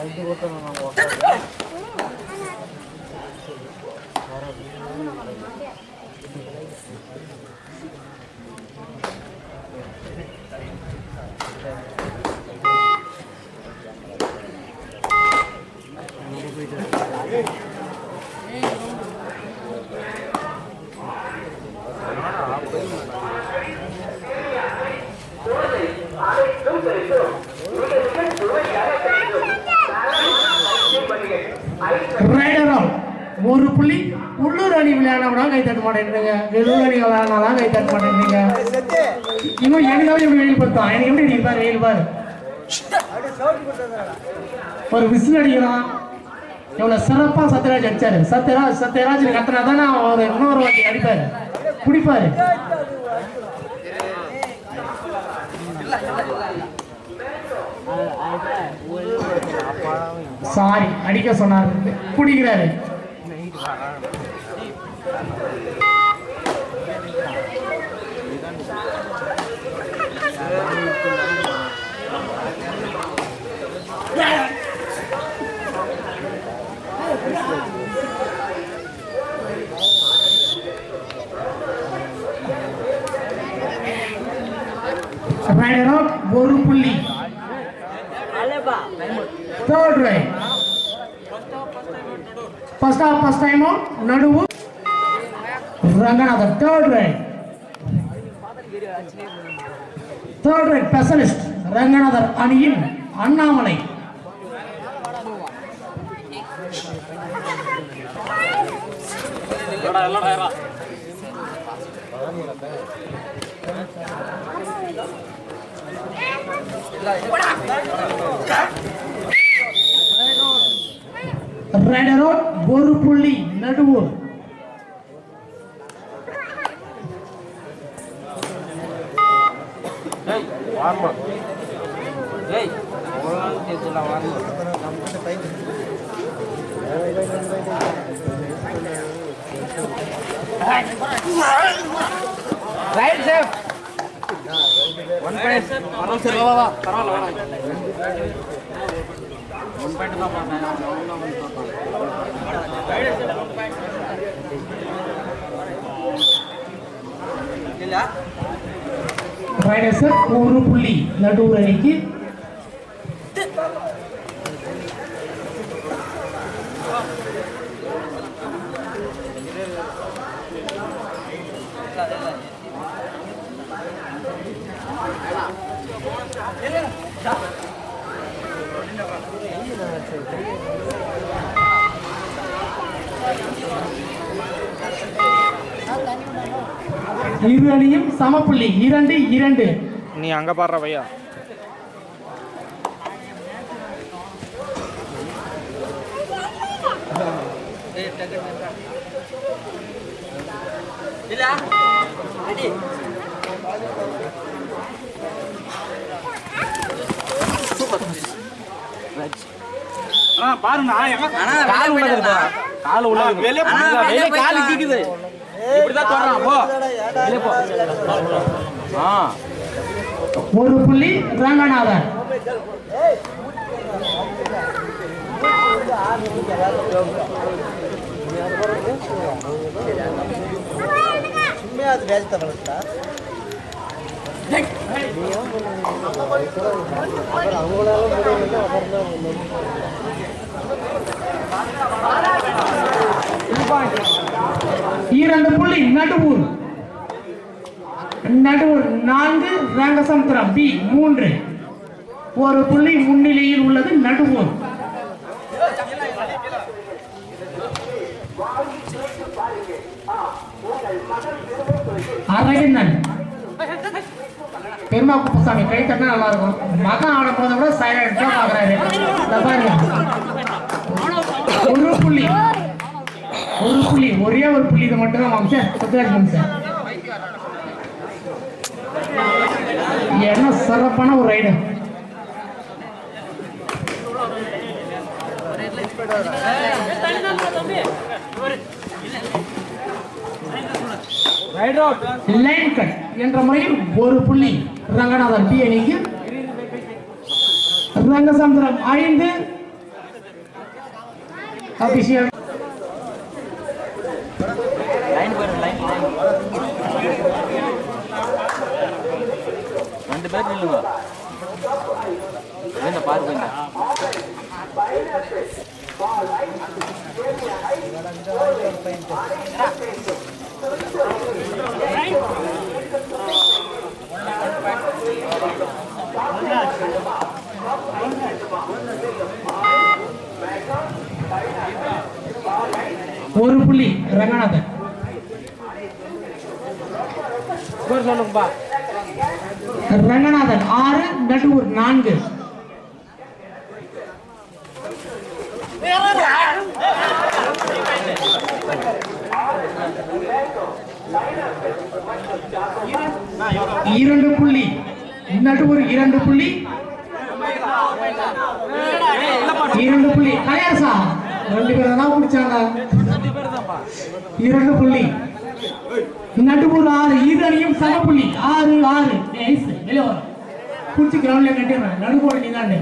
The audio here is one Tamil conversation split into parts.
ఐదు గొప్ప వరకు ஒரு புள்ளி உள்ளூர் அணி விளையாடவனா கை தட்ட மாட்டேன்றீங்க வெளியூர் அணி விளையாடினாலாம் கை தட்ட மாட்டேன்றீங்க இன்னும் எனக்காவது எப்படி வெயில் பார்த்தான் எனக்கு எப்படி நீ பாரு வெயில் பாரு. ஒரு விசில் அடிக்கிறான் எவ்வளவு சிறப்பா சத்யராஜ் அடிச்சாரு. சத்யராஜ் சத்யராஜ் கத்துனா தானே அவர் இன்னொரு வாட்டி அடிப்பாரு. குடிப்பாரு. சாரி அடிக்க சொன்னார். குடிக்கிறாரு. ரைடர் அவுட் ஒரு புள்ளி third raid first half first time நடுவு Ranganathan third raid third raid specialist Ranganathar அணியின் அண்ணாமலை ரைடர் அவுட் ஒரு புள்ளி நடுவு ஏய் உங்களால சேர்த்துல வாங்க ரைட் சேஃப் ஒன் பாயிண்ட் பரவாயில்ல வா ஒன் பாயிண்ட் தான் பார்த்தேன் இல்ல ரைடர்ஸ் ஒரு புள்ளி நடுவு இரு அணியும் சமப்புள்ளி இரண்டு இரண்டு. நீ அங்க பாடுற பையா. பாருங்க கால் உள்ள வெளிய கால் கீக்குது. இப்படிதான் சொல்றான் போ. ஆ. ஒரு புள்ளி ரங்கநாதன் இரண்டு புள்ளி நடுவூர் நடுவூர் நான்கு ரங்கசமுத்திரம் பி மூன்று ஒரு புள்ளி முன்னிலையில் உள்ளது நடுவூர் அரவிந்தன் பெருமா குப்புசாமி கை தட்டினா நல்லா இருக்கும் மகன் ஆட போறத விட சைலண்டா பாக்குறாரு ஒரு புள்ளி ஒரு புள்ளி ஒரே ஒரு புள்ளி இது மட்டும் தான் வம்சம் சத்யராஜ் வம்சம் என்ன சிறப்பான ஒரு ரைட் அவுட் லைன் கட் என்ற முறையில் ஒரு புள்ளி ரங்கநாதன் பி அணிக்கு ரங்கசமுத்திரம் ஐந்து. அபிஷேக் லைன் பாருங்க லைன் ரெண்டு பேர் நில்லுங்க என்ன பாரு ஒரு புள்ளி ரங்கநாதன். சொல்லுங்கப்பா. ரங்கநாதன் ஆறு நடுவூர் நான்கு. இரண்டு புள்ளி நடுவர் இரண்டு புள்ளி. இரண்டு புள்ளி கலையரசா? ரெண்டு பேர் தான் பிடிச்சாங்க. இரண்டு புள்ளி. நடுவூர் ஆறு இதனையும் அணியும் புள்ளி ஆறு ஆறு வெளியே வரும் குடிச்சு கிரவுண்ட்ல கட்டிடுறேன். நடுவோடு நீ தான்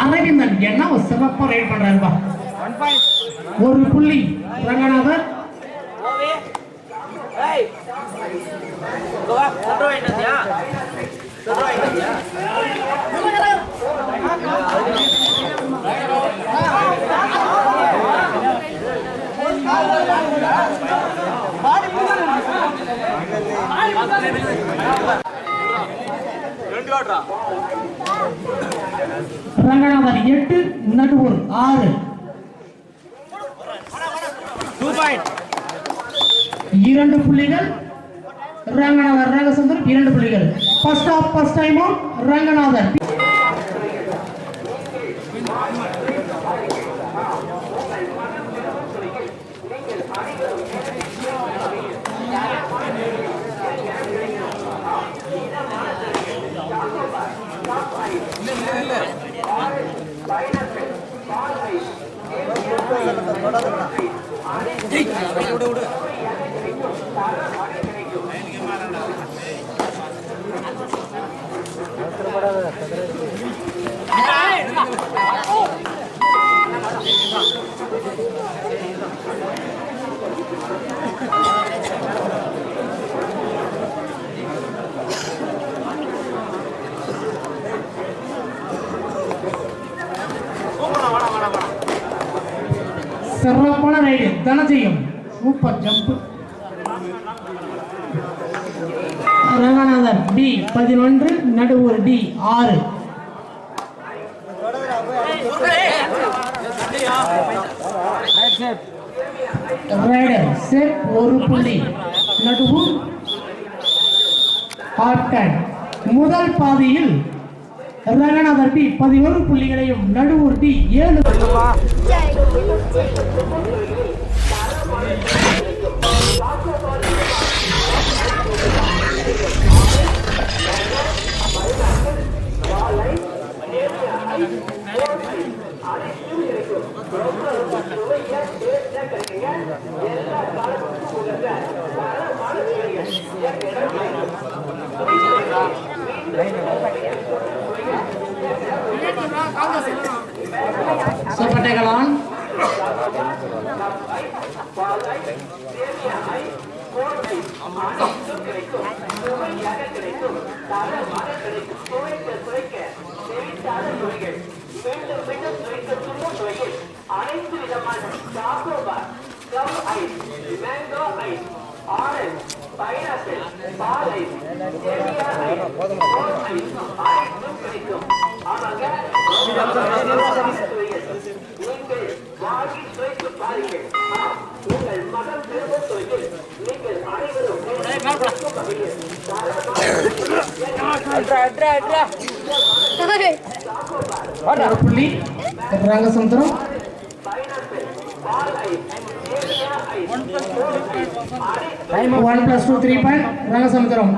அரவிந்தன் என்ன ஒரு சிறப்பா ரைட் பண்றாருப்பா ஒரு புள்ளி. ரங்கநாதன் ரங்கநாதன் எட்டு நடுவூர் ஆறு. இரண்டு புள்ளிகள். ரங்கநாதன் ரங்கசுந்தரம் இரண்டு புள்ளிகள். First half first time Ranganathan சிறப்பான raid. Dhananjayam super jump. Ranganathan T பதினொன்று நடுவூர் டி ஆறு. செட் ஒரு புள்ளி. நடுவூர் ஆட்டன் முதல் பாதியில் ரங்கநாதர் டி பதினொரு புள்ளிகளையும் நடுவூர் டி ஏழு. சப்பட்டைகளான். அனைத்து விதமான chocobar come ice mango ice orange pineapple பால் ஐஸ் ஐஸ் நீங்கள் வாங்கி சுவைத்து பாருங்கள் உங்கள் மகன் திரும்ப தொழில் நீங்கள் அனைவரும் புள்ளி Rangasamudram one plus two three point Rangasamudram